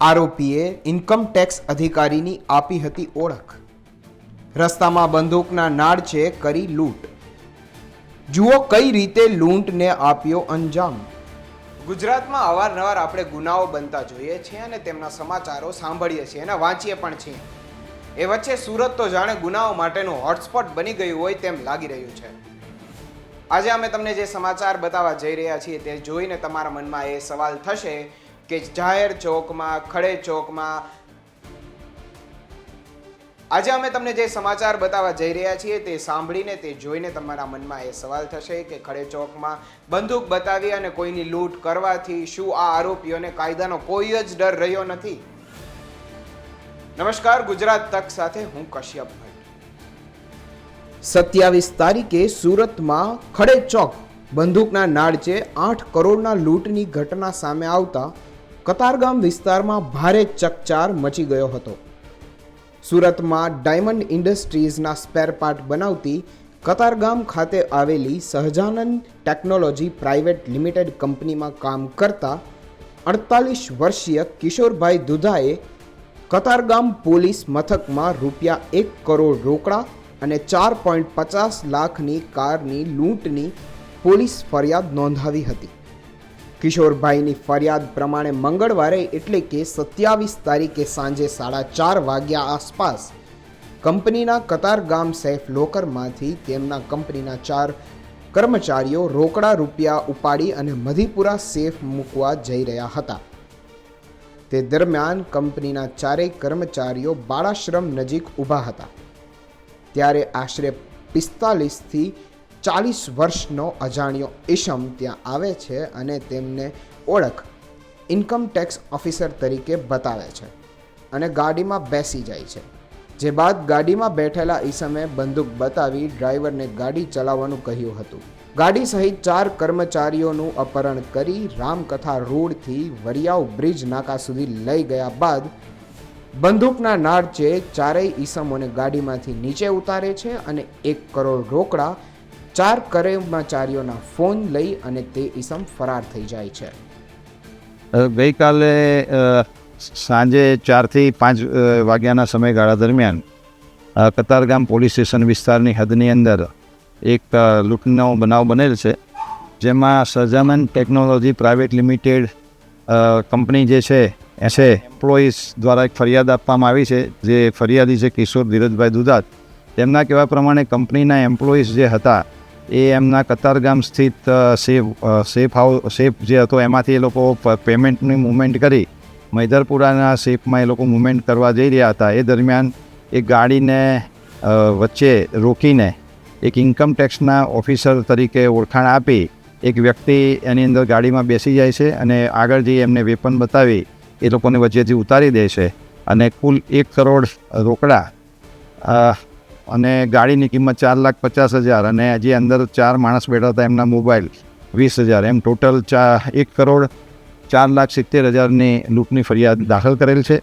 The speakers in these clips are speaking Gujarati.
આરોપીએ ઇન્કમ ટેક્સ અધિકારીની આપી હતી ઓળખ. રસ્તામાં બંદૂકના નાળચે કરી લૂંટ. જુઓ કઈ રીતે લૂંટને આપ્યો અંજામ. ગુજરાતમાં અવારનવાર આપણે ગુનાઓ બનતા જોઈએ છીએ અને તેમના સમાચારો સાંભળીએ છીએ અને વાંચીએ પણ છીએ. એ વચ્ચે સુરત તો જાણે ગુનાઓ માટેનું હોટસ્પોટ બની ગયું હોય તેમ લાગી રહ્યું છે. આજે અમે તમને જે સમાચાર બતાવવા જઈ રહ્યા છીએ તે જોઈને તમારા મનમાં એ સવાલ થશે કે જાહેર ચોકમાં, ખડે ચોકમાં. આજે અમે તમને જે સમાચાર બતાવવા જઈ રહ્યા છીએ તે સાંભળીને, તે જોઈને તમારા મનમાં એ સવાલ થશે કે ખડે ચોકમાં બંદૂક બતાવી અને કોઈની લૂંટ કરવાથી શું આ આરોપીઓને કાયદાનો કોઈ જ ડર રહ્યો નથી? નમસ્કાર, ગુજરાત તક સાથે હું કશ્યપ સત્યાવીસ તારીખે સુરતમાં ખડે ચોક બંદૂકના નાળચે આઠ કરોડના લૂંટની ઘટના સામે આવતા કતારગામ વિસ્તારમાં ભારે ચકચાર મચી ગયો હતો. સુરતમાં ડાયમંડ ઇન્ડસ્ટ્રીઝના સ્પેર પાર્ટ બનાવતી કતારગામ ખાતે આવેલી સહજાનંદ ટેકનોલોજી પ્રાઇવેટ લિમિટેડ કંપનીમાં કામ કરતા અડતાલીસ વર્ષીય કિશોરભાઈ દુધાએ કતારગામ પોલીસ મથકમાં રૂપિયા એક કરોડ રોકડા અને ચાર પોઈન્ટ પચાસ લાખની કારની લૂંટની પોલીસ ફરિયાદ નોંધાવી હતી. કિશોરભાઈની ફરિયાદ પ્રમાણે મંગળવારે એટલે કે સત્યાવીસ તારીખે સાંજે સાડા ચાર વાગ્યા આસપાસ કંપનીના કતારગામ સેફ લોકરમાંથી તેમના કંપનીના ચાર કર્મચારીઓ રોકડા રૂપિયા ઉપાડી અને મધીપુરા સેફ મૂકવા જઈ રહ્યા હતા. તે દરમિયાન કંપનીના ચારેય કર્મચારીઓ બાળાશ્રમ નજીક ઊભા હતા. ત્યારે આશરે પિસ્તાલીસથી ચાલીસ વર્ષનો અજાણ્યો ઈશમ ત્યાં આવે છે અને તેમને ઓળખ ઇન્કમ ટેક્સ ઓફિસર તરીકે બતાવે છે અને ગાડીમાં બેસી જાય છે. જે બાદ ગાડીમાં બેઠેલા ઈસમે બંદૂક બતાવી ડ્રાઈવરને ગાડી ચલાવવાનું કહ્યું હતું. ગાડી સહિત ચાર કર્મચારીઓનું અપહરણ કરી રામકથા રોડથી વરિયાવ બ્રિજ નાકા સુધી લઈ ગયા બાદ બંદૂકના નાળચે ચારેય ઈસમોને ગાડીમાંથી નીચે ઉતારે છે અને એક કરોડ રોકડા ચાર કર્મચારીઓના ફોન લઈ અને તે ઈસમ ફરાર થઈ જાય છે. ગઈકાલે સાંજે ચારથી પાંચ વાગ્યાના સમયગાળા દરમિયાન કતારગામ પોલીસ સ્ટેશન વિસ્તારની હદની અંદર એક લૂંટનો બનાવ બનેલ છે, જેમાં સજામન ટેકનોલોજી પ્રાઇવેટ લિમિટેડ કંપની જે છે એ છે એમ્પ્લોઈઝ દ્વારા એક ફરિયાદ આપવામાં આવી છે, જે ફરિયાદી છે કિશોર ધીરજભાઈ દુધાત. તેમના કહેવા પ્રમાણે કંપનીના એમ્પ્લોઈઝ જે હતા એ એમના કતારગામ સ્થિત સેફ સેફ હાઉસ સેફ જે હતો, એમાંથી એ લોકો પેમેન્ટની મુમેન્ટ કરી. મૈદરપુરાના સેફમાં એ લોકો મુમેન્ટ કરવા જઈ રહ્યા હતા. એ દરમિયાન એ ગાડીને વચ્ચે રોકીને એક ઇન્કમ ટેક્સના ઓફિસર તરીકે ઓળખાણ આપી એક વ્યક્તિ એની અંદર ગાડીમાં બેસી જાય છે અને આગળ જઈ એમને વેપન બતાવી એ લોકોને વચ્ચેથી ઉતારી દે છે. અને કુલ એક કરોડ રોકડા અને ગાડીની કિંમત ચાર લાખ પચાસ હજાર અને જે અંદર ચાર માણસ બેઠા હતા એમના મોબાઈલ વીસ હજાર. એમ ટોટલ ચા એક કરોડ ચાર લાખ સિત્તેર હજારની લૂંટની ફરિયાદ દાખલ કરેલ છે.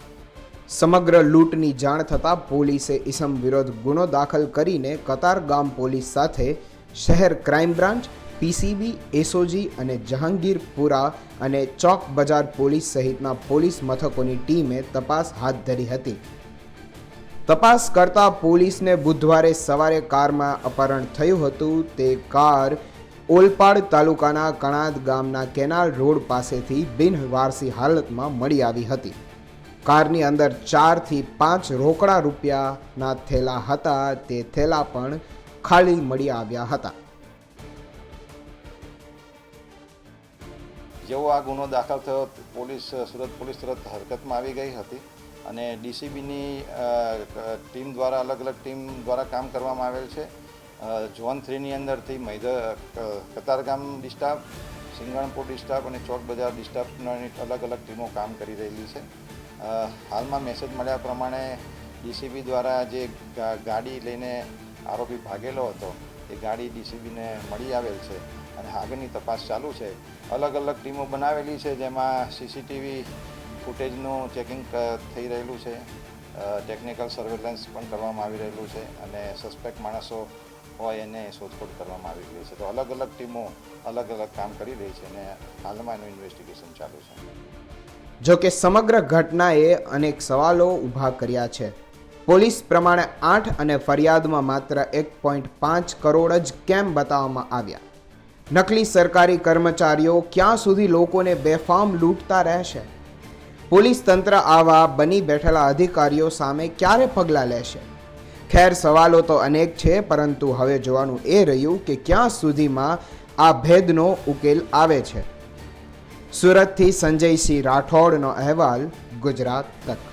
સમગ્ર લૂંટની જાણ થતાં પોલીસે ઈસમ વિરોધ ગુનો દાખલ કરીને કતારગામ પોલીસ સાથે શહેર ક્રાઇમ બ્રાન્ચ, પીસીબી, એસઓજી અને જહાંગીરપુરા અને ચોક બજાર પોલીસ સહિતના પોલીસ મથકોની ટીમે તપાસ હાથ ધરી હતી. તપાસ કરતા પોલીસને બુધવારે સવારે કારમાં અપહરણ થયું હતું. તે કાર ઓલપાડ તાલુકાના કણાદ ગામના કેનાલ રોડ પાસેથી બિનવારસી હાલતમાં મળી આવી હતી. કારની અંદર ચારથી પાંચ રોકડા રૂપિયાના થેલા હતા. તે થેલા પણ ખાલી મળી આવ્યા હતા. જેવો આ ગુનો દાખલ થયો, પોલીસ, સુરત પોલીસ તરત હરકતમાં આવી ગઈ હતી. અને ડીસીબીની ટીમ દ્વારા અલગ અલગ ટીમ દ્વારા કામ કરવામાં આવેલ છે. ઝોન થ્રીની અંદરથી મૈદર કતારગામ ડિસ્ટાફ, સિંગણપુર ડિસ્ટાફ અને ચોક બજાર ડિસ્ટાફની અલગ અલગ ટીમો કામ કરી રહેલી છે. હાલમાં મેસેજ મળ્યા પ્રમાણે ડીસીબી દ્વારા જે ગાડી લઈને આરોપી ભાગેલો હતો, એ ગાડી ડીસીબીને મળી આવેલ છે અને આગળની તપાસ ચાલુ છે. અલગ અલગ ટીમો બનાવેલી છે, જેમાં સીસીટીવી ફૂટેજનું ચેકિંગ થઈ રહેલું છે. ટેકનિકલ સર્વેલન્સ પણ કરવામાં આવી રહેલું છે અને સસ્પેક્ટ માણસો હોય એને શોધખોળ કરવામાં આવી રહી છે. તો અલગ અલગ ટીમો અલગ અલગ કામ કરી રહી છે અને હાલમાં એનું ઇન્વેસ્ટિગેશન ચાલુ છે. જો કે સમગ્ર ઘટનાએ અનેક સવાલો ઊભા કર્યા છે. પોલીસ પ્રમાણે આઠ અને ફરિયાદમાં માત્ર એક પોઈન્ટ પાંચ કરોડ જ કેમ બતાવવામાં આવ્યા? નકલી સરકારી કર્મચારીઓ ક્યાં સુધી લોકોને બેફામ લૂંટતા રહેશે? પોલીસ તંત્ર આવા બની બેઠેલા અધિકારીઓ સામે ક્યારે પગલાં લેશે? ખેર, સવાલો તો અનેક છે, પરંતુ હવે જોવાનું એ રહ્યું કે ક્યાં સુધીમાં આ ભેદનો ઉકેલ આવે છે. સુરતથી સંજયસિંહ રાઠોડનો અહેવાલ, ગુજરાત તક.